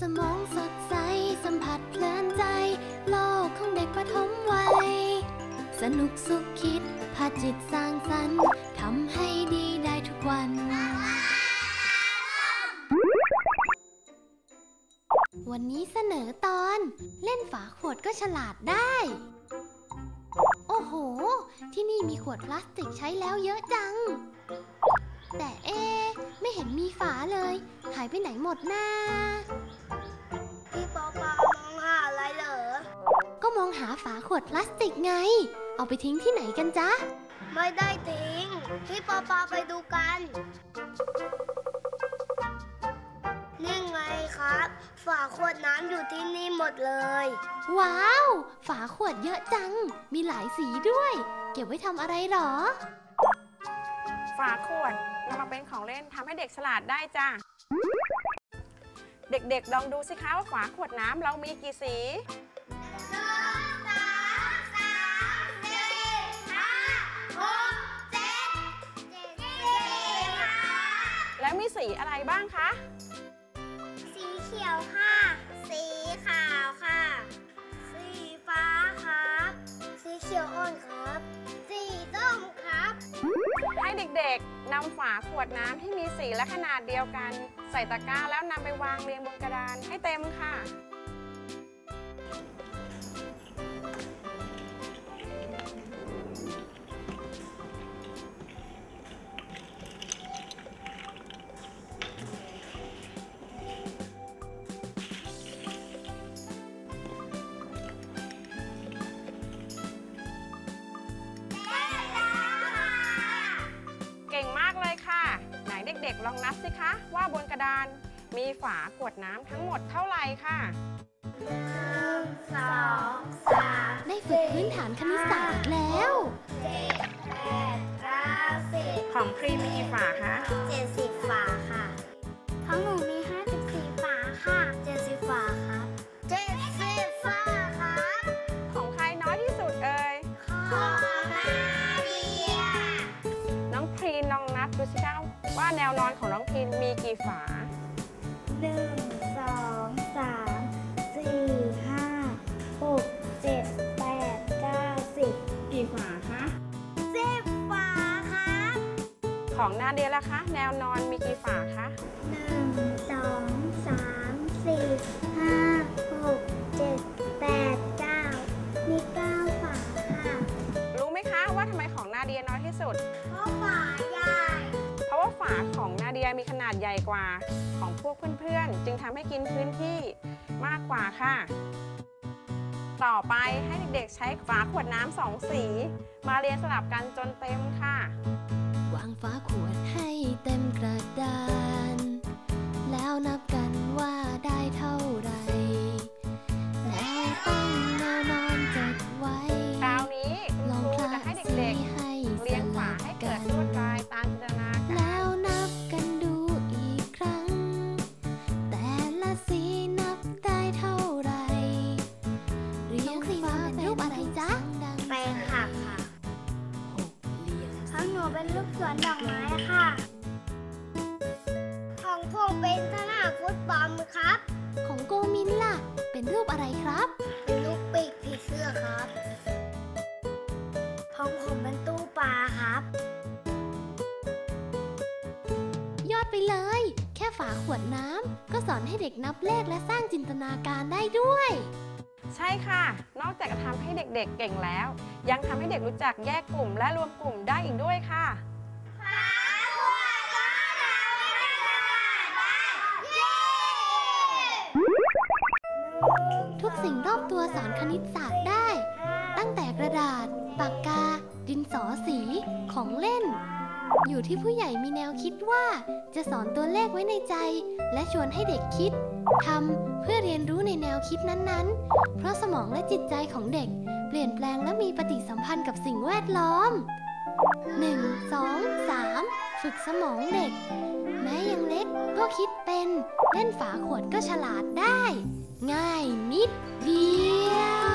สมองสดใส สัมผัสเพลินใจ โลกของเด็กประถมวัย สนุกสุขคิด พาจิตสร้างสรรค์ทำให้ดีได้ทุกวัน วันนี้เสนอตอน เล่นฝาขวดก็ฉลาดได้ โอ้โห ที่นี่มีขวดพลาสติกใช้แล้วเยอะจัง แต่เอะไม่เห็นมีฝาเลย หายไปไหนหมดน้า มองหาฝาขวดพลาสติกไง เอาไปทิ้งที่ไหนกันจ๊ะ ไม่ได้ทิ้ง พี่ปอปาไปดูกัน นี่ไงครับ ฝาขวดน้ำอยู่ที่นี่หมดเลย ว้าว ฝาขวดเยอะจัง มีหลายสีด้วย เก็บไว้ทำอะไรหรอ ฝาขวดนำมาเป็นของเล่นทำให้เด็กฉลาดได้จ้ะ เด็กๆ ลองดูสิคะว่าฝาขวดน้ำเรามีกี่สี ขียวค่ะ สีขาวค่ะ สีฟ้าครับ สีเขียวอ่อนครับ สีส้มครับ ให้เด็กๆนำฝาขวดน้ำที่มีสีและขนาดเดียวกัน ใส่ตะกร้าแล้วนำไปวางเรียงบนกระดานให้เต็มค่ะ ดาน มีฝาขวดน้ำทั้งหมดเท่าไหร่ค่ะหนึ่งสองสามได้ฝึกพื้นฐานคณิตศาสตร์แล้ว เจ็ดแปดเก้าสิบของครีมมีกี่ฝาคะเจ็ดสิบฝาค่ะของหนูมีห้าสิบสี่ฝาค่ะเจ็ดสิบฝาครับเจ็ดสิบฝาครับของใครน้อยที่สุดเอ่ยของนาเดียน้องพรีนลองนับดูสิคะว่า แนวนอนของน้องพรีนมีกี่ฝา หนึ่งสองสามสี่ห้าหกเจ็ดแปดเก้าสิบกี่ฝาคะสิบฝาครับของนาเดียล่ะคะ แนวนอนมีกี่ฝาคะหนึ่งสองสามสี่ห้าหกเจ็ดแปดเก้ามีเก้าฝาค่ะ รู้ไหมคะว่าทำไมของนาเดียน้อยที่สุด เพราะฝาใหญ่เพราะว่า ฝาของนาเดียมีขนาดใหญ่กว่าของพวกเพื่อนๆ จึงทำให้กินพื้นที่มากกว่าค่ะ ต่อไปให้เด็กๆ ใช้ฝาขวดน้ำสองสี มาเรียงสลับกันจนเต็มค่ะ วางฝาขวดให้เต็มกระดาน วนดอกไม้ค่ะ ของผมเป็นสนามฟุตบอลครับ ของโกมินล่ะ เป็นรูปอะไรครับ เป็นลูกปีกผีเสื้อครับ ของผมเป็นตู้ปลาครับ ยอดไปเลย แค่ฝาขวดน้ำก็สอนให้เด็กนับเลขและสร้างจินตนาการได้ด้วย ใช่ค่ะ นอกจากจะทำให้เด็กๆเก่งแล้ว ยังทำให้เด็กรู้จักแยกกลุ่มและรวมกลุ่มได้อีกด้วยค่ะ สิ่งรอบตัวสอนคณิตศาสตร์ได้ ตั้งแต่กระดาษ ปากกา ดินสอสี ของเล่น อยู่ที่ผู้ใหญ่มีแนวคิดว่า จะสอนตัวเลขไว้ในใจ และชวนให้เด็กคิดทำเพื่อเรียนรู้ในแนวคิดนั้นๆ เพราะสมองและจิตใจของเด็ก เปลี่ยนแปลงและมีปฏิสัมพันธ์กับสิ่งแวดล้อม 1 2 3 ฝึกสมองเด็ก แม้ยังเล็กก็คิดเป็น เล่นฝาขวดก็ฉลาดได้ ง่ายนิดเดียว